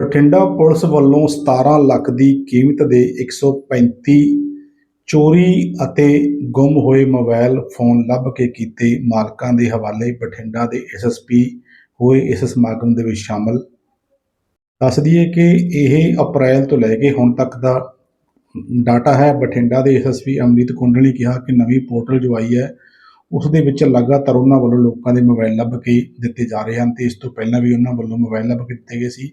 Bathinda police ਵੱਲੋਂ 17 ਲੱਖ ਦੀ ਕੀਮਤ ਦੇ 135 ਚੋਰੀ ਅਤੇ ਗੁੰਮ ਹੋਏ ਮੋਬਾਈਲ ਫੋਨ ਲੱਭ ਕੇ ਕੀਤੇ ਮਾਲਕਾਂ ਦੇ ਹਵਾਲੇ ਬਠਿੰਡਾ ਦੇ ਐਸਐਸਪੀ ਹੋਏ ਇਸ ਸਮਾਗਮ ਦੇ ਵਿੱਚ ਸ਼ਾਮਲ। ਦੱਸ ਦਈਏ ਕਿ ਇਹ ਅਪ੍ਰੈਲ ਤੋਂ ਲੈ ਕੇ ਹੁਣ ਤੱਕ ਦਾ ਡਾਟਾ ਹੈ, ਬਠਿੰਡਾ ਦੇ ਐਸਐਸਪੀ ਅਮਰੀਤ ਕੁੰਡਲ ਨੇ ਕਿਹਾ ਕਿ ਨਵੀਂ ਪੋਰਟਲ ਜੋ ਆਈ ਹੈ, ਉਸ ਦੇ ਵਿੱਚ ਲਗਾਤਾਰ ਉਹਨਾਂ ਵੱਲੋਂ ਲੋਕਾਂ ਦੇ ਮੋਬਾਈਲ ਲੱਭ ਕੇ ਦਿੱਤੇ ਜਾ ਰਹੇ ਹਨ ਤੇ ਇਸ ਤੋਂ ਪਹਿਲਾਂ ਵੀ ਉਹਨਾਂ ਵੱਲੋਂ ਮੋਬਾਈਲ ਲੱਭ ਕੇ ਦਿੱਤੇ ਗਏ ਸੀ।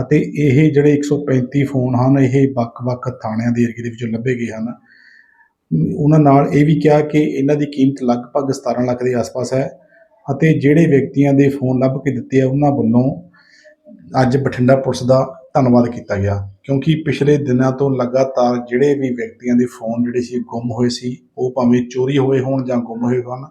ਅਤੇ ਇਹ ਜਿਹੜੇ 135 ਫੋਨ ਹਨ, ਇਹ ਵੱਖ-ਵੱਖ ਥਾਣਿਆਂ ਦੇ ਏਰੀਏ ਦੇ ਵਿੱਚੋਂ ਲੱਭੇ ਗਏ ਹਨ। ਉਹਨਾਂ ਨਾਲ ਇਹ ਵੀ ਕਿਹਾ ਕਿ ਇਹਨਾਂ ਦੀ ਕੀਮਤ ਲਗਭਗ 17 ਲੱਖ ਦੇ ਆਸ-ਪਾਸ ਹੈ ਅਤੇ ਜਿਹੜੇ ਵਿਅਕਤੀਆਂ ਦੇ ਫੋਨ ਲੱਭ ਕੇ ਦਿੱਤੇ ਆ, ਉਹਨਾਂ ਵੱਲੋਂ ਅੱਜ ਬਠਿੰਡਾ ਪੁਲਿਸ ਦਾ ਧੰਨਵਾਦ ਕੀਤਾ ਗਿਆ। ਕਿਉਂਕਿ ਪਿਛਲੇ ਦਿਨਾਂ ਤੋਂ ਲਗਾਤਾਰ ਜਿਹੜੇ ਵੀ ਵਿਅਕਤੀਆਂ ਦੇ ਫੋਨ ਜਿਹੜੇ ਸੀ, ਗੁੰਮ ਹੋਏ ਸੀ, ਉਹ ਭਾਵੇਂ ਚੋਰੀ ਹੋਏ ਹੋਣ ਜਾਂ ਗੁੰਮ ਹੋਏ ਹੋਣ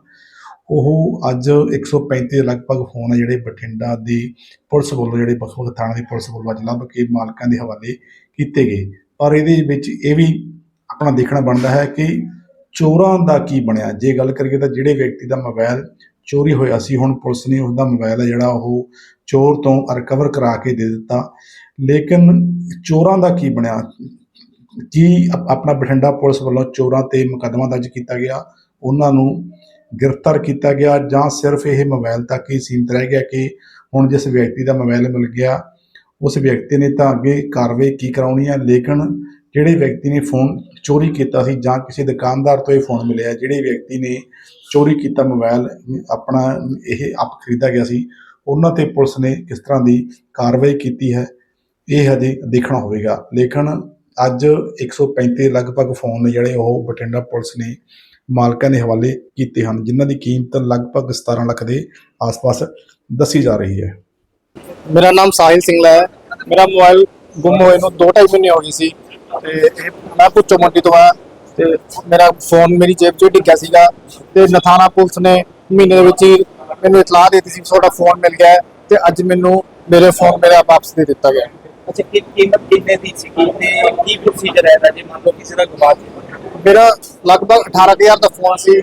ਉਹ ਅੱਜ 135 ਦੇ ਲਗਭਗ ਫੋਨ ਆ ਜਿਹੜੇ ਬਠਿੰਡਾ ਦੀ ਪੁਲਿਸ ਵੱਲੋਂ ਜਿਹੜੇ ਵੱਖ-ਵੱਖ ਥਾਣਿਆਂ ਦੀ ਪੁਲਿਸ ਵੱਲੋਂ ਅੱਜ ਲੱਭ ਕੇ ਮਾਲਕਾਂ ਦੇ ਹਵਾਲੇ ਕੀਤੇ ਗਏ। ਪਰ ਇਹਦੇ ਵਿੱਚ ਇਹ ਵੀ ਆਪਣਾ ਦੇਖਣਾ ਬਣਦਾ ਹੈ ਕਿ ਚੋਰਾਂ ਦਾ ਕੀ ਬਣਿਆ। ਜੇ ਗੱਲ ਕਰੀਏ ਤਾਂ ਜਿਹੜੇ ਵਿਅਕਤੀ ਦਾ ਮੋਬਾਈਲ ਚੋਰੀ ਹੋਇਆ ਸੀ, ਹੁਣ ਪੁਲਿਸ ਨੇ ਉਸ ਦਾ ਮੋਬਾਈਲ ਹੈ ਜਿਹੜਾ ਉਹ ਚੋਰ ਤੋਂ ਰਿਕਵਰ ਕਰਾ ਕੇ ਦੇ ਦਿੱਤਾ। ਲੇਕਿਨ ਚੋਰਾਂ ਦਾ ਕੀ ਬਣਿਆ? ਕੀ ਆਪਣਾ ਬਠਿੰਡਾ ਪੁਲਿਸ ਵੱਲੋਂ ਚੋਰਾਂ ਤੇ ਮੁਕੱਦਮਾ ਦਰਜ ਕੀਤਾ ਗਿਆ? ਉਹਨਾਂ ਨੂੰ ਗ੍ਰਿਫਤਾਰ ਕੀਤਾ ਗਿਆ ਜਾਂ ਸਿਰਫ ਇਹ ਮੋਬਾਈਲ ਤੱਕ ਹੀ ਸੀਮਿਤ ਰਹਿ ਗਿਆ ਕਿ ਹੁਣ ਜਿਸ ਵਿਅਕਤੀ ਦਾ ਮੋਬਾਈਲ ਮਿਲ ਗਿਆ, ਉਸ ਵਿਅਕਤੀ ਨੇ ਤਾਂ ਅੱਗੇ ਕਾਰਵਾਈ ਕੀ ਕਰਾਉਣੀ ਹੈ, ਲੇਕਿਨ ਜਿਹੜੇ ਵਿਅਕਤੀ ਨੇ ਫੋਨ ਚੋਰੀ ਕੀਤਾ ਸੀ ਜਾਂ ਕਿਸੇ ਦੁਕਾਨਦਾਰ ਤੋਂ ਇਹ ਫੋਨ ਮਿਲਿਆ, ਜਿਹੜੇ ਵਿਅਕਤੀ ਨੇ ਚੋਰੀ ਕੀਤਾ ਮੋਬਾਈਲ, ਆਪਣਾ ਇਹ ਆਪ ਖਰੀਦਾ ਗਿਆ ਸੀ, ਉਹਨਾਂ ਤੇ ਪੁਲਿਸ ਨੇ ਕਿਸ ਤਰ੍ਹਾਂ ਦੀ ਕਾਰਵਾਈ ਕੀਤੀ ਹੈ, ਇਹ ਹਜੇ ਦੇਖਣਾ ਹੋਵੇਗਾ। ਲੇਕਿਨ ਅੱਜ 135 ਲਗਭਗ ਫੋਨ ਨੇ ਜਿਹੜੇ ਉਹ ਬਠਿੰਡਾ ਪੁਲਿਸ ਨੇ ਮਾਲਕਾਂ ਦੇ ਹਵਾਲੇ ਕੀਤੇ ਹਨ ਜਿਨ੍ਹਾਂ ਦੀ ਕੀਮਤ ਲਗਭਗ 17 ਲੱਖ ਦੇ ਆਸ-ਪਾਸ ਦੱਸੀ ਜਾ ਰਹੀ ਹੈ। ਮੇਰਾ ਨਾਮ ਸਾਹਿਲ ਸਿੰਘਲਾ ਹੈ। ਮੇਰਾ ਮੋਬਾਈਲ ਗੁੰਮ ਹੋਏ ਨੂੰ 2.5 ਮਹੀਨੇ ਹੋ ਗਏ ਸੀ। ਤੇ ਇਹ ਮੈਂ ਪੁੱਛੋ ਮੰਡੀ ਤੋਂ ਆ ਤੇ ਮੇਰਾ ਫੋਨ ਮੇਰੀ ਜੇਬ 'ਚ ਡਿੱਗਿਆ ਸੀਗਾ ਤੇ ਨਥਾਣਾ ਪੁਲਿਸ ਨੇ ਮਹੀਨੇ ਦੇ ਵਿੱਚ ਹੀ ਮੈਨੂੰ ਇਤਲਾਹ ਦਿੱਤੀ ਸੀ ਵੀ ਤੁਹਾਡਾ ਫੋਨ ਮਿਲ ਗਿਆ ਤੇ ਅੱਜ ਮੈਨੂੰ ਮੇਰੇ ਫੋਨ ਮੇਰਾ ਵਾਪਸ ਦੇ ਦਿੱਤਾ ਗਿਆ ਅੱਛਾ ਕੀ ਕੀਮਤ ਕਿੰਨੇ ਦੀ ਸੀਗੀ ਤੇ ਕੀ ਪ੍ਰੋਸੀਜਰ ਹੈ ਜੇ ਮੰਨ ਲਓ ਕਿਸੇ ਦਾ ਗਵਾਚ ਜਾਵੇ? ਮੇਰਾ ਲਗਭਗ 18000 ਦਾ ਫੋਨ ਸੀ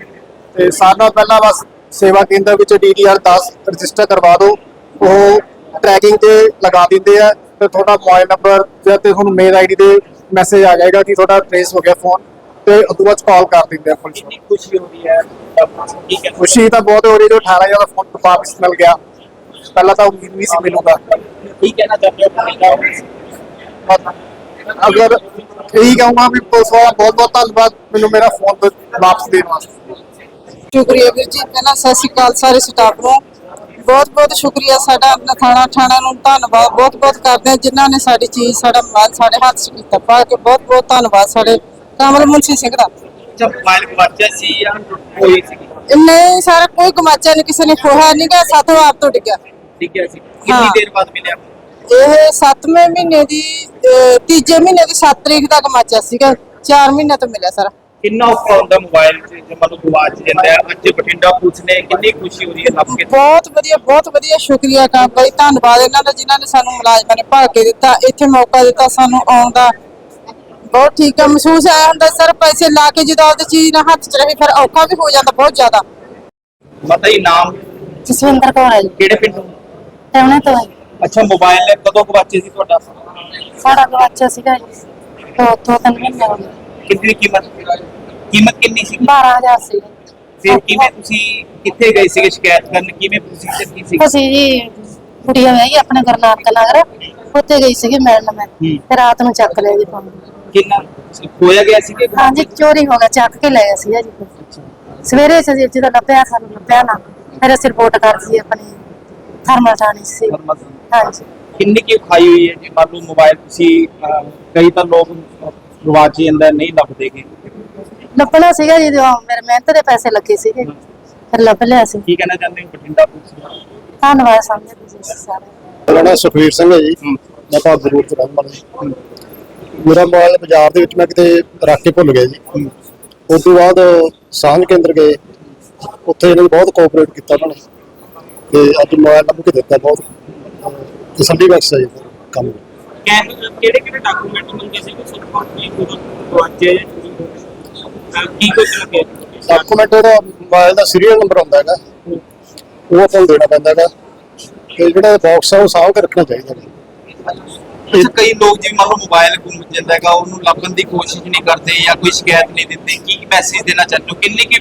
ਤੇ ਸਾਰਿਆਂ ਪਹਿਲਾਂ ਬਸ ਸੇਵਾ ਕੇਂਦਰ ਵਿੱਚ DDR 10 ਰਜਿਸਟਰ ਕਰਵਾ ਦਿਓ ਉਹ ਟਰੈਕਿੰਗ ਤੇ ਲਗਾ ਦਿੰਦੇ ਆ ਤੇ ਤੁਹਾਡਾ ਮੋਬਾਈਲ ਨੰਬਰ ਜਾਂ ਤੇ ਤੁਹਾਨੂੰ ਮੇਲ ਆਈਡੀ ਤੇ ਮੈਸੇਜ ਆ ਜਾਏਗਾ ਕਿ ਤੁਹਾਡਾ ਟ੍ਰੇਸ ਹੋ ਗਿਆ ਫੋਨ ਤੇ ਉਦੋਂ ਬਾਅਦ ਕਾਲ ਕਰ ਦਿੰਦੇ ਆ ਨੂੰ ਕਿੰਨੀ ਖੁਸ਼ੀ ਹੋ ਰਹੀ ਹੈ ਖੁਸ਼ੀ ਤਾਂ ਬਹੁਤ ਹੋ ਰਹੀ ਜੋ 18000 ਦਾ ਫੋਨ ਵਾਪਸ ਮਿਲ ਗਿਆ। ਪਹਿਲਾਂ ਤਾਂ ਉਮੀਦ ਨਹੀਂ ਸੀ ਮਿਲੂਗਾ। ਕੀ ਕਹਿਣਾ ਚਾਹੁੰਦੇ ਹੋ? ਅਗਰ ਇਹੀ ਕਹੂੰਗਾ ਵੀ ਪੁਲਿਸ ਵਾਲਾ ਬਹੁਤ ਬਹੁਤ ਧੰਨਵਾਦ। ਮੈਨੂੰ ਮੇਰਾ ਫੋਨ ਵਾਪਸ ਦੇਣ ਵਾਸਤੇ। ਸ਼ੁਕਰੀਆ ਵੀਰ ਜੀ। ਪਹਿਲਾਂ ਸਤਿ ਸ਼੍ਰੀ ਅਕਾਲ ਸਾਰੇ ਸਟਾਫ ਨੂੰ। ਬਹੁਤ ਬਹੁਤ ਸ਼ੁਕਰੀਆ ਸਾਡਾ ਨਥਾਣਾ ਥਾਣਾ ਨੂੰ। ਧੰਨਵਾਦ। ਬਹੁਤ ਬਹੁਤ ਕਰਦੇ ਹਾਂ ਜਿਨ੍ਹਾਂ ਨੇ ਸਾਡੀ ਚੀਜ਼ ਸਾਡਾ ਮੋਬਾਈਲ ਸਾਡੇ ਹੱਥ 'ਚ ਕੀਤਾ। ਪਾ ਕੇ ਬਹੁਤ ਬਹੁਤ ਧੰਨਵਾਦ ਸਾਡੇ ਕਮਲ ਮੁੰਸ਼ੀ ਸਿੰਘ ਦਾ। ਗਵਾਚਿਆ ਸੀ ਜਾਂ ਕੋਈ ਸੀ? ਨਹੀਂ ਸਾਰਾ ਕੋਈ ਗਮਾਚਾ ਨਹੀਂ ਕਿਸੇ ਨੇ ਖੋਹਾ ਨਹੀਂ ਗਾ ਸੱਤ ਵਾਰ ਤੋਂ ਡਿੱਗਿਆ ਠੀਕ ਹੈ ਸੀ। ਕਿੰਨੀ। ਦੇਰ ਬਾਅਦ ਮਿਲਿਆ? ਇਹ 7ਵੇਂ ਮਹੀਨੇ ਦੀ ਅਹ, ਤੀਜੇ ਮਹੀਨੇ ਦੀ 7 ਤਰੀਕ ਦਾ ਗਮਾਚਾ ਸੀਗਾ। 4 ਮਹੀਨੇ ਤੋਂ ਮਿਲਿਆ ਸਾਰਾ। ਕਿੰਨਾ ਔਖਾ ਹੁੰਦਾ ਮੋਬਾਈਲ ਜੇ ਜੇ ਮੰਨ ਲਓ ਗਵਾਚ ਜਾਂਦਾ ਹੈ ਅੱਜ ਬਠਿੰਡਾ ਪੁਲਿਸ ਨੇ ਕਿੰਨੀ ਖੁਸ਼ੀ ਹੋ ਰਹੀ ਹੈ ਲੱਭ ਕੇ ਬਹੁਤ ਵਧੀਆ ਬਹੁਤ ਵਧੀਆ ਸ਼ੁਕਰੀਆ ਕਾ ਬਈ ਧੰਨਵਾਦ ਇਹਨਾਂ ਦਾ ਜਿਨ੍ਹਾਂ ਨੇ ਸਾਨੂੰ ਮੁਲਾਜ਼ਮਾਂ ਨੇ ਭਾ ਕੇ ਦਿੱਤਾ। ਇੱਥੇ ਮੌਕਾ ਦਿੱਤਾ ਸਾਨੂੰ ਆਉਣ ਦਾ। ਬਹੁਤ ਠੀਕ ਆ ਮਹਿਸੂਸ ਆਇਆ ਹੁੰਦਾ ਸਰ ਪੈਸੇ ਲਾ ਕੇ ਜਦੋਂ ਆਪਦੀ ਚੀਜ਼ ਨਾ ਹੱਥ 'ਚ ਰਹੇ ਫਿਰ ਔਖਾ ਵੀ ਹੋ ਜਾਂਦਾ ਬਹੁਤ ਜ਼ਿਆਦਾ। ਪਤਾ ਹੀ ਨਾਮ? ਜਸਵਿੰਦਰ ਕੌਰ ਹੈ ਜੀ। ਕਿਹੜੇ ਪਿੰਡ ਤੋਂ? ਟਾਉਣੇ ਤੋਂ ਹੈ। ਅੱਛਾ ਮੋਬਾਈਲ ਕਦੋਂ ਗਵਾਚੇ ਸੀ ਤੁਹਾਡਾ? ਸਾਡਾ ਗਵਾਚਾ ਸੀਗਾ ਜੀ ਦੋ ਦੋ ਤਿੰਨ ਮਹੀਨੇ ਹੋ ਗਏ। ਕਿੰਨੀ ਕੀਮਤ ਕੀਮਤ ਕਿੰਨੀ ਸੀ? 12000 ਸੀ। ਫਿਰ ਕਿਵੇਂ ਤੁਸੀਂ ਕਿੱਥੇ ਗਏ ਸੀਗੇ ਸ਼ਿਕਾਇਤ ਕਰਨ? ਕਿਵੇਂ ਪ੍ਰੋਸੀਜਰ ਕੀ ਸੀ ਅਸੀਂ ਜੀ ਕੁੜੀਆਂ ਹੈ ਆਪਣੇ ਗੁਰਨਾਨਕ ਨਗਰ ਉੱਥੇ ਗਈ ਸੀਗੀ ਮਿਲਣ ਮੈਂ। ਤੇ ਰਾਤ ਨੂੰ ਚੱਕ ਲਿਆ ਜੀ ਫੋਨ ਕਿੰਨਾ ਖੋਇਆ ਗਿਆ ਸੀ ਕਿ ਹਾਂਜੀ ਚੋਰੀ ਹੋ ਗਿਆ ਚੱਕ ਕੇ ਲੈ ਗਿਆ ਸੀਗਾ ਜੀ। ਸਵੇਰੇ ਸੀ ਜਦੋਂ ਲੱਭਿਆ ਸਾਨੂੰ ਲੱਭਿਆ ਨਾ। ਫਿਰ ਅਸੀਂ ਰਿਪੋਰਟ ਕਰਤੀ ਆਪਣੀ ਥਰਮਲ ਥਾਣੇ ਸੀ। ਹਾਂਜੀ। ਕਿੰਨੀ ਕੀ ਖਾਈ ਹੋਈ ਹੈ ਜੀ? ਮੰਨ ਲਓ ਮੋਬਾਈਲ ਤੁਸੀਂ ਅਹ, ਕਈ ਤਾਂ ਲੋਕ ਗਵਾਚ ਜਾਂਦਾ ਨਹੀਂ ਲੱਭਦੇਗੇ ਲੱਭਣਾ ਸੀਗਾ ਜੀ ਜਦੋਂ ਮੇਰੇ ਮਿਹਨਤ ਦੇ ਪੈਸੇ ਲੱਗੇ ਸੀਗੇ ਫਿਰ ਲੱਭ ਲਿਆ ਸੀ। ਕੀ ਕਹਿਣਾ ਚਾਹੁੰਦੇ ਹੋ ਬਠਿੰਡਾ ਪੁਲਿਸ ਨੂੰ? ਧੰਨਵਾਦ ਸਮਝੇ ਤੁਸੀਂ ਸਾਰੇ। ਮੇਰਾ ਨਾਮ ਸੁਖਵੀਰ ਸਿੰਘ ਹੈ ਜੀ। ਮੈਂ ਭਾਗਪੁਰ ਰੋਡ ਤੋਂ ਰਹਿਣ ਵਾਲਾ ਜੀ ਮੇਰਾ ਮੋਬਾਈਲ ਬਾਜ਼ਾਰ ਦੇ ਵਿੱਚ ਮੈਂ ਕਿਤੇ ਰੱਖ ਕੇ ਭੁੱਲ ਗਿਆ ਜੀ। ਉਸ ਤੋਂ ਬਾਅਦ ਸਾਂਝ ਕੇਂਦਰ ਗਏ। ਉੱਥੇ ਇਹਨਾਂ ਨੇ ਬਹੁਤ ਕੋਆਪਰੇਟ ਕੀਤਾ ਉਹਨਾਂ ਨੇ। ਤੇ ਅੱਜ ਮੋਬਾਈਲ ਲੱਭ ਕੇ ਦਿੱਤਾ ਬਹੁਤ। ਤਸੱਲੀ ਬਖਸ਼ ਹੈ ਜੀ ਕੰਮ। ਕਿਹੜੇ ਕਿਹੜੇ ਡਾਕੂਮੈਂਟ ਮੰਗੇ ਸੀ ਪਾਰਟੀ ਕੋਲ ਗਵਾਚੇ ਕੀ ਕੁਝ ਲੱਗੇ ਡਾਕੂਮੈਂਟ ਦਾ ਮੋਬਾਈਲ ਦਾ ਸੀਰੀਅਲ ਨੰਬਰ ਹੁੰਦਾ ਹੈਗਾ। ਉਹ ਆਪਾਂ ਨੂੰ ਦੇਣਾ ਪੈਂਦਾ ਹੈਗਾ। ਤੇ ਜਿਹੜਾ ਬਾਕਸ ਆ ਉਹ ਸਾਂਭ ਕੇ ਰੱਖਣਾ ਚਾਹੀਦਾ ਹੈ ਅੱਛਾ ਕਈ ਲੋਕ ਜਿਵੇਂ ਮੰਨ ਲਓ ਮੋਬਾਈਲ ਗੁੰਮ ਜਾਂਦਾ ਹੈਗਾ ਉਹਨੂੰ ਲੱਭਣ ਦੀ ਕੋਸ਼ਿਸ਼ ਨਹੀਂ ਕਰਦੇ ਜਾਂ ਕੋਈ ਸ਼ਿਕਾਇਤ ਨਹੀਂ ਦਿੰਦੇ ਕੀ ਮੈਸੇਜ ਦੇਣਾ ਚਾਹੁੰਦੇ ਹੋ? ਕਿੰਨੀ ਕੀ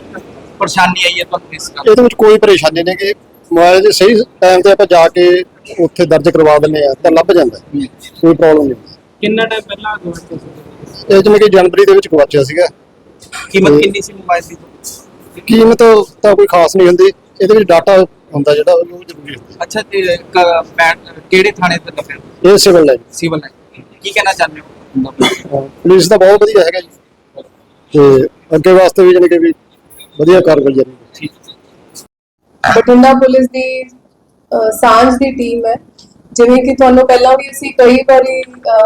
ਪਰੇਸ਼ਾਨੀ ਆਈ ਹੈ ਤੁਹਾਨੂੰ ਇਸ ਗੱਲ ਇਹਦੇ ਵਿੱਚ ਕੋਈ ਪਰੇਸ਼ਾਨੀ ਨਹੀਂ ਕਿ ਮੋਬਾਈਲ ਦੇ ਸਹੀ ਟਾਈਮ ਤੇ ਆਪਾਂ ਜਾ ਕੇ ਉੱਥੇ ਦਰਜ ਕਰਵਾ ਦਿੰਦੇ ਆ ਤਾਂ ਲੱਭ ਜਾਂਦਾ ਹੈ। ਕੋਈ ਪ੍ਰੋਬਲਮ ਨਹੀਂ ਕਿੰਨਾ ਟਾਈਮ ਪਹਿਲਾਂ ਗਵਾਚੇ ਸੀ? ਇਹ ਜਿਵੇਂ ਕਿ ਜਨਵਰੀ ਦੇ ਵਿੱਚ ਗਵਾਚਿਆ ਸੀਗਾ। ਕੀਮਤ ਕਿੰਨੀ ਸੀ ਮੋਬਾਈਲ ਦੀ? ਕੀਮਤ ਤਾਂ ਕੋਈ ਖਾਸ ਨਹੀਂ ਹੁੰਦੀ ਇਹਦੇ ਵਿੱਚ ਡਾਟਾ ਹੁੰਦਾ ਜਿਹੜਾ ਉਹ ਜ਼ਰੂਰੀ ਹੁੰਦਾ ਅੱਛਾ ਤੇ ਕ- ਬੈਟ ਕਿਹੜੇ ਥਾਣੇ ਤੇ ਲੱਭਿਆ? ਇਹ ਸਿਵਲ ਲਾਈਨ ਸਿਵਲ ਲਾਈਨ ਕੀ ਕਹਿਣਾ ਚਾਹੁੰਦੇ ਹੋ? ਪੁਲਿਸ ਦਾ ਬਹੁਤ ਵਧੀਆ ਹੈਗਾ ਜੀ। ਤੇ ਅੱਗੇ ਵਾਸਤੇ ਵੀ ਜਾਣੀ ਕਿ ਵੀ ਵਧੀਆ ਕਾਰਵਾਈ ਜਾਰੀ ਬਠਿੰਡਾ ਪੁਲਿਸ ਦੀ ਸਾਂਝ ਦੀ ਟੀਮ ਹੈ। ਜਿਵੇਂ ਕਿ ਤੁਹਾਨੂੰ ਪਹਿਲਾਂ ਵੀ ਅਸੀਂ ਕਈ ਵਾਰੀ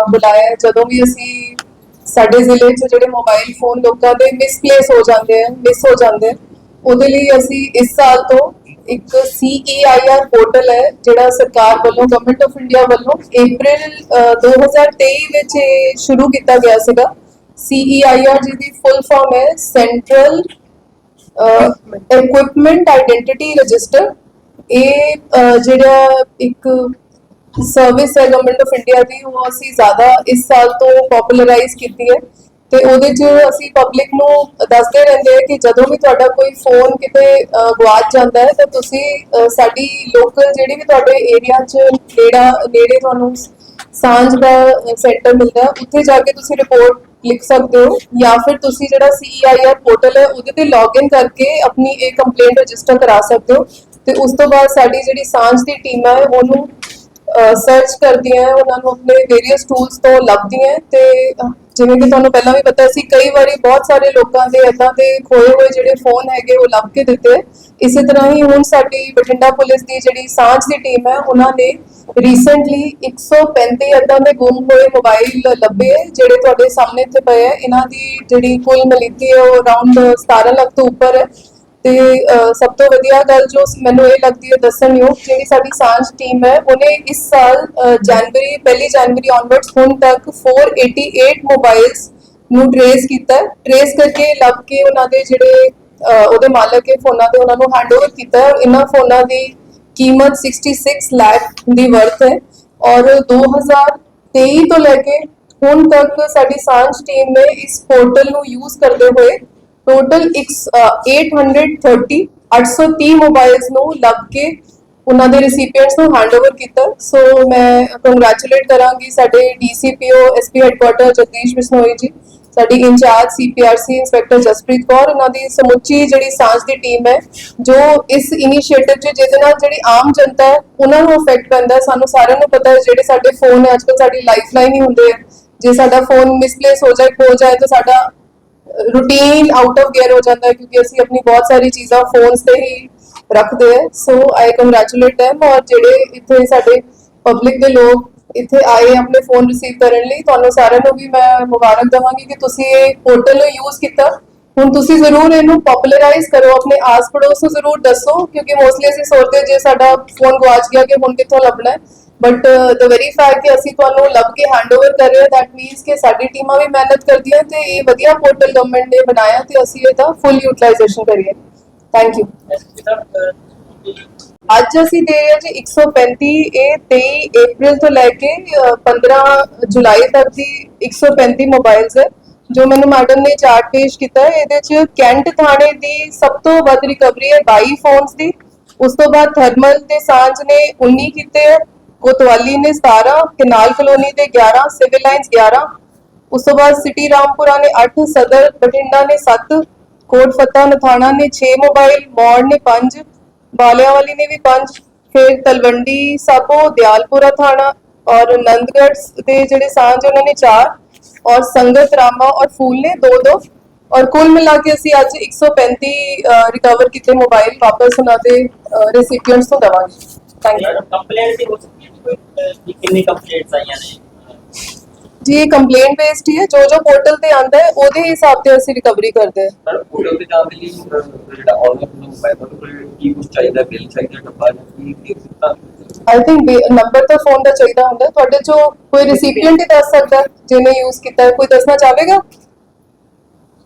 ਬੁਲਾਇਆ ਜਦੋਂ ਵੀ ਅਸੀਂ ਸਾਡੇ ਜ਼ਿਲ੍ਹੇ 'ਚ ਜਿਹੜੇ ਮੋਬਾਈਲ ਫੋਨ ਲੋਕਾਂ ਦੇ ਮਿਸਪਲੇਸ ਹੋ ਜਾਂਦੇ ਆ ਮਿਸ ਹੋ ਜਾਂਦੇ ਆ ਉਹਦੇ ਲਈ ਅਸੀਂ ਇਸ ਸਾਲ ਤੋਂ ਇੱਕ CEIR ਪੋਰਟਲ ਹੈ ਜਿਹੜਾ ਸਰਕਾਰ ਵੱਲੋਂ ਗਵਰਨਮੈਂਟ ਆਫ ਇੰਡੀਆ ਵੱਲੋਂ April ਅਹ, 2023 ਵਿੱਚ ਇਹ ਸ਼ੁਰੂ ਕੀਤਾ ਗਿਆ ਸੀਗਾ। CEIR ਜਿਹਦੀ ਫੁੱਲ ਫਾਰਮ ਹੈ ਸੈਂਟਰਲ ਇਕਵਿਪਮੈਂਟ ਆਇਡੈਂਟੀਟੀ ਰਜਿਸਟਰ ਇਹ ਜਿਹੜਾ ਇੱਕ ਸਰਵਿਸ ਹੈ ਗਵਰਨਮੈਂਟ ਆਫ ਇੰਡੀਆ ਦੀ ਉਹ ਅਸੀਂ ਜ਼ਿਆਦਾ ਇਸ ਸਾਲ ਤੋਂ ਪਪੂਲਰਾਈਜ਼ ਕੀਤੀ ਹੈ ਤੇ ਉਹਦੇ 'ਚ ਅਸੀਂ ਪਬਲਿਕ ਨੂੰ ਦੱਸਦੇ ਰਹਿੰਦੇ ਹਾਂ ਕਿ ਜਦੋਂ ਵੀ ਤੁਹਾਡਾ ਕੋਈ ਫੋਨ ਕਿਤੇ ਅਹ, ਗਵਾਚ ਜਾਂਦਾ ਹੈ ਤਾਂ ਤੁਸੀਂ ਸਾਡੀ ਲੋਕਲ ਜਿਹੜੀ ਵੀ ਤੁਹਾਡੇ ਏਰੀਆ 'ਚ ਨੇੜਾ ਨੇੜੇ ਤੁਹਾਨੂੰ ਸਾਂਝ ਦਾ ਸੈਂਟਰ ਮਿਲਦਾ। ਉੱਥੇ ਜਾ ਕੇ ਤੁਸੀਂ ਰਿਪੋਰਟ ਲਿਖ ਸਕਦੇ ਹੋ ਜਾਂ ਫਿਰ ਤੁਸੀਂ ਜਿਹੜਾ CEIR ਪੋਰਟਲ ਹੈ, ਉਹਦੇ ਤੇ ਲੌਗਇਨ ਕਰਕੇ ਆਪਣੀ ਇਹ ਕੰਪਲੇਂਟ ਰਜਿਸਟਰ ਕਰਾ ਸਕਦੇ ਹੋ। ਤੇ ਉਸ ਤੋਂ ਬਾਅਦ ਸਾਡੀ ਜਿਹੜੀ ਸਾਂਝ ਦੀ ਟੀਮ ਹੈ, ਉਹਨੂੰ ਸਰਚ ਕਰਦੀਆਂ ਹੈ, ਉਹਨਾਂ ਨੂੰ ਆਪਣੇ ਵੇਰੀਅਸ ਟੂਲਸ ਤੋਂ ਲੱਭਦੀਆਂ ਹੈ ਤੇ ਜਿਵੇਂ ਕਿ ਤੁਹਾਨੂੰ ਪਹਿਲਾਂ ਵੀ ਪਤਾ ਸੀ, ਕਈ ਵਾਰੀ ਬਹੁਤ ਸਾਰੇ ਲੋਕਾਂ ਦੇ ਏਦਾਂ ਦੇ ਖੋਏ ਹੋਏ ਜਿਹੜੇ ਫੋਨ ਹੈਗੇ ਉਹ ਲੱਭ ਕੇ ਦਿੱਤੇ। ਇਸੇ ਤਰ੍ਹਾਂ ਹੀ ਹੁਣ ਸਾਡੀ ਬਠਿੰਡਾ ਪੁਲਿਸ ਦੀ ਜਿਹੜੀ ਸਾਂਝ ਦੀ ਟੀਮ ਹੈ, ਉਹਨਾਂ ਨੇ ਰੀਸੈਂਟਲੀ 135 ਏਦਾਂ ਦੇ ਗੁੰਮ ਹੋਏ ਮੋਬਾਈਲ ਲੱਭੇ, ਜਿਹੜੇ ਤੁਹਾਡੇ ਸਾਹਮਣੇ ਇੱਥੇ ਪਏ ਹੈ ਇਹਨਾਂ ਦੀ ਜਿਹੜੀ ਕੁੱਲ ਮਲੀਤੀ ਹੈ ਉਹ ਅਰਾਊਂਡ 17 ਲੱਖ ਤੋਂ ਉੱਪਰ ਹੈ। ਤੇ ਸਭ ਤੋਂ ਵਧੀਆ ਗੱਲ ਜੋ ਮੈਨੂੰ ਇਹ ਲੱਗਦੀ ਹੈ ਦੱਸਣਯੋਗ ਜਿਹੜੀ ਸਾਡੀ ਸਾਂਝ ਟੀਮ ਹੈ ਉਹਨੇ ਇਸ ਸਾਲ ਅਹ, ਜਨਵਰੀ ਪਹਿਲੀ ਜਨਵਰੀ ਆਨਵਰਡਸ ਹੁਣ ਤੱਕ 488 ਮੋਬਾਈਲਸ ਨੂੰ ਟ੍ਰੇਸ ਕੀਤਾ ਹੈ। ਟ੍ਰੇਸ ਕਰਕੇ ਲੱਭ ਕੇ ਉਹਨਾਂ ਦੇ ਜਿਹੜੇ ਉਹਦੇ ਮਾਲਕ ਹੈ ਫੋਨਾਂ ਦੇ ਉਹਨਾਂ ਨੂੰ ਹੈਂਡਓਵਰ ਕੀਤਾ ਹੈ। ਇਹਨਾਂ ਫੋਨਾਂ ਦੀ ਕੀਮਤ 66 ਲੱਖ ਦੀ ਵਰਥ ਹੈ ਔਰ 2023 ਤੋਂ ਲੈ ਕੇ ਹੁਣ ਤੱਕ ਸਾਡੀ ਸਾਂਝ ਟੀਮ ਨੇ ਇਸ ਪੋਰਟਲ ਨੂੰ ਯੂਜ਼ ਕਰਦੇ ਹੋਏ ਟੋਟਲ 830 830 ਮੋਬਾਈਲਸ ਨੂੰ ਲੱਭ ਕੇ ਉਹਨਾਂ ਦੇ ਰੈਸਿਪੀਐਂਟਸ ਨੂੰ ਹੈਂਡਓਵਰ ਕੀਤਾ। ਸੋ ਮੈਂ ਕੰਗ੍ਰੈਚੁਲੇਟ ਕਰਾਂਗੀ ਸਾਡੇ DCPO SP headquarter Jagdish Bishnoi ji, ਸਾਡੀ in charge CPRC inspector Jaspreet Kaur, ਉਹਨਾਂ ਦੀ ਸਮੁੱਚੀ ਜਿਹੜੀ ਸਾਂਝ ਦੀ ਟੀਮ ਹੈ, ਜੋ ਇਸ ਇਨੀਸ਼ੀਏਟਿਵ 'ਚ, ਜਿਹਦੇ ਨਾਲ ਜਿਹੜੀ ਆਮ ਜਨਤਾ ਹੈ, ਉਹਨਾਂ ਨੂੰ ਅਫੈਕਟ ਪੈਂਦਾ। ਸਾਨੂੰ ਸਾਰਿਆਂ ਨੂੰ ਪਤਾ ਹੈ, ਜਿਹੜੇ ਸਾਡੇ ਫੋਨ ਹੈ ਅੱਜਕੱਲ ਸਾਡੀ ਲਾਈਫਲਾਈਨ ਹੀ ਹੁੰਦੇ ਆ। ਜੇ ਸਾਡਾ ਫੋਨ ਮਿਸਪਲੇਸ ਹੋ ਜਾਏ, ਖੋ ਜਾਏ, ਤਾਂ ਸਾਡਾ ਰੂਟੀਨ ਆਊਟ ਆਫ ਗੇਅਰ ਹੋ ਜਾਂਦਾ ਹੈ ਕਿਉਂਕਿ ਅਸੀਂ ਆਪਣੀ ਬਹੁਤ ਸਾਰੀ ਚੀਜ਼ਾਂ ਫੋਨਸ ਤੇ ਹੀ ਰੱਖਦੇ ਹੈ। ਸੋ ਆਈ ਕੰਗ੍ਰੈਚੁਲੇਟ them ਔਰ ਜਿਹੜੇ ਇੱਥੇ ਸਾਡੇ ਪਬਲਿਕ ਦੇ ਲੋਕ ਇੱਥੇ ਆਏ ਆਪਣੇ ਫੋਨ ਰਿਸੀਵ ਕਰਨ ਲਈ, ਤੁਹਾਨੂੰ ਸਾਰਿਆਂ ਨੂੰ ਵੀ ਮੈਂ ਮੁਬਾਰਕ ਦਵਾਂਗੀ ਕਿ ਤੁਸੀਂ ਇਹ ਪੋਰਟਲ ਨੂੰ ਯੂਜ਼ ਕੀਤਾ। ਹੁਣ ਤੁਸੀਂ ਜ਼ਰੂਰ ਇਹਨੂੰ ਪਪੂਲਰਾਈਜ਼ ਕਰੋ, ਆਪਣੇ ਆਸ ਪੜੋਸ ਨੂੰ ਜ਼ਰੂਰ ਦੱਸੋ, ਕਿਉਂਕਿ ਮੋਸਟਲੀ ਅਸੀਂ ਸੋਚਦੇ ਜੇ ਸਾਡਾ ਫੋਨ ਗਵਾਚ ਗਿਆ ਕਿ ਹੁਣ ਕਿੱਥੋਂ ਲੱਭਣਾ ਹੈ। ਬਟ ਦ ਵੈਰੀ ਫੈਕਟ ਕਿ ਅਸੀਂ ਤੁਹਾਨੂੰ ਲੱਭ ਕੇ ਹੈਂਡਓਵਰ ਕਰ ਰਹੇ ਹਾਂ ਦੈਟ ਮੀਨਸ ਕਿ ਸਾਡੀ ਟੀਮਾਂ ਵੀ ਮਿਹਨਤ ਕਰਦੀਆਂ ਤੇ ਇਹ ਵਧੀਆ ਪੋਰਟਲ ਗਵਰਨਮੈਂਟ ਨੇ ਬਣਾਇਆ ਤੇ ਅਸੀਂ ਇਹਦਾ ਫੁੱਲ ਯੂਟਿਲਾਈਜੇਸ਼ਨ ਕਰੀਏ। ਥੈਂਕ ਯੂ ਅੱਜ ਅਸੀਂ ਦੇ ਰਹੇ ਹਾਂ ਜੀ 135 ਇਹ 23 April ਤੋਂ ਲੈ ਕੇ 15 ਜੁਲਾਈ ਤੱਕ ਦੀ 135 ਮੋਬਾਈਲਸ ਹੈ, ਜੋ ਮੈਨੂੰ ਮੈਡਮ ਨੇ ਚਾਰਟ ਪੇਸ਼ ਕੀਤਾ ਹੈ। ਇਹਦੇ ਚ ਕੈਂਟ ਥਾਣੇ ਦੀ ਸਭ ਤੋਂ ਵੱਧ ਰਿਕਵਰੀ ਹੈ 22 ਫੋਨਸ ਦੀ। ਉਸ ਤੋਂ ਬਾਅਦ ਥਰਮਲ ਤੇ ਸਾਂਝ ਨੇ 19 ਕੀਤੇ ਹੈ। ਕੋਤਵਾਲੀ ਨੇ 17 ਕਨਾਲ ਕਲੋਨੀ ਦੇ 11 ਸਿਵਲ ਲਾਈਨਸ 11 ਉਸ ਤੋਂ ਬਾਅਦ ਸਿਟੀ ਰਾਮਪੁਰਾ ਨੇ 8 ਸਦਰ ਬਠਿੰਡਾ ਨੇ 7 ਕੋਟ ਫਤਿਹ ਨਥਾਣਾ ਨੇ 6 ਮੋਬਾਈਲ, ਮੌੜ ਨੇ 5 ਬਾਲਿਆਂ ਨੇ ਵੀ 5 ਫਿਰ ਤਲਵੰਡੀ ਸਾਬੋ, ਦਿਆਲਪੁਰਾ ਥਾਣਾ ਔਰ ਨੰਦਗੜ੍ਹ ਦੇ ਜਿਹੜੇ ਸਾਂਝ ਉਹਨਾਂ ਨੇ 4 ਔਰ ਸੰਗਤ ਰਾਮਾ ਔਰ ਫੂਲ ਨੇ 2 2 ਔਰ ਕੁੱਲ ਮਿਲਾ ਕੇ ਅਸੀਂ ਅੱਜ 135 ਰਿਕਵਰ ਕੀਤੇ ਮੋਬਾਈਲ ਵਾਪਸ ਉਹਨਾਂ ਦੇ ਰੈਸਿਪੀਐਂਟਸ ਤੋਂ ਦਵਾਂਗੇ। ਥੈਂਕ ਯੂ ਕੰਪਲੇਂਟ ਦੀ ਹੋ ਸਕਦੀ ਹੈ। ਕੋਈ, ਕਿੰਨੀ ਕੰਪਲੇਂਟਸ ਆਈਆਂ ਨੇ? ਜੀ ਕੰਪਲੇਂਟ ਬੇਸਡ ਹੀ ਹੈ। ਜੋ ਜੋ ਪੋਰਟਲ ਤੇ ਆਂਦਾ ਹੈ ਉਹਦੇ ਹਿਸਾਬ ਤੇ ਅਸੀਂ ਰਿਕਵਰੀ ਕਰਦੇ ਹਾਂ। ਸਰ ਪੋਰਟਲ ਤੇ ਜਾਣ ਦੇ ਲਈ ਜਿਹੜਾ ਆਨਲਾਈਨ ਮੋਬਾਈਲ ਕੋਲ ਕੀ ਕੁਝ ਚਾਹੀਦਾ ਬਿੱਲ ਚਾਹੀਦਾ ਡੱਬਾ ਜਾਂ ਕੀ ਕੀ ਦਿੱਤਾ? ਆਈ ਥਿੰਕ ਨੰਬਰ ਤਾਂ ਫੋਨ ਦਾ ਚਾਹੀਦਾ ਹੁੰਦਾ। ਤੁਹਾਡੇ ਚੋਂ ਕੋਈ ਰੈਸਿਪੀਐਂਟ ਹੀ ਦੱਸ ਸਕਦਾ ਜਿਹਨੇ ਯੂਜ਼ ਕੀਤਾ ਕੋਈ ਦੱਸਣਾ ਚਾਹੇਗਾ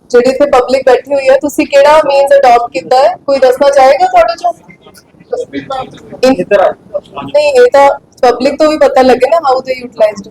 ਜਿਹੜੀ ਇੱਥੇ ਪਬਲਿਕ ਬੈਠੀ ਹੋਈ ਹੈ ਤੁਸੀਂ ਕਿਹੜਾ ਮੀਨਸ ਅਡਾਪਟ ਕੀਤਾ ਹੈ? ਕੋਈ ਦੱਸਣਾ ਚਾਹੇਗਾ ਤੁਹਾਡੇ ਚੋਂ? ਨਹੀਂ ਇਹ ਤਾਂ ਪਬਲਿਕ ਤੋਂ ਵੀ ਪਤਾ ਲੱਗੇ ਨਾ ਹਾਊ ਦੇ ਯੂਟਿਲਾਈਜ਼ਡ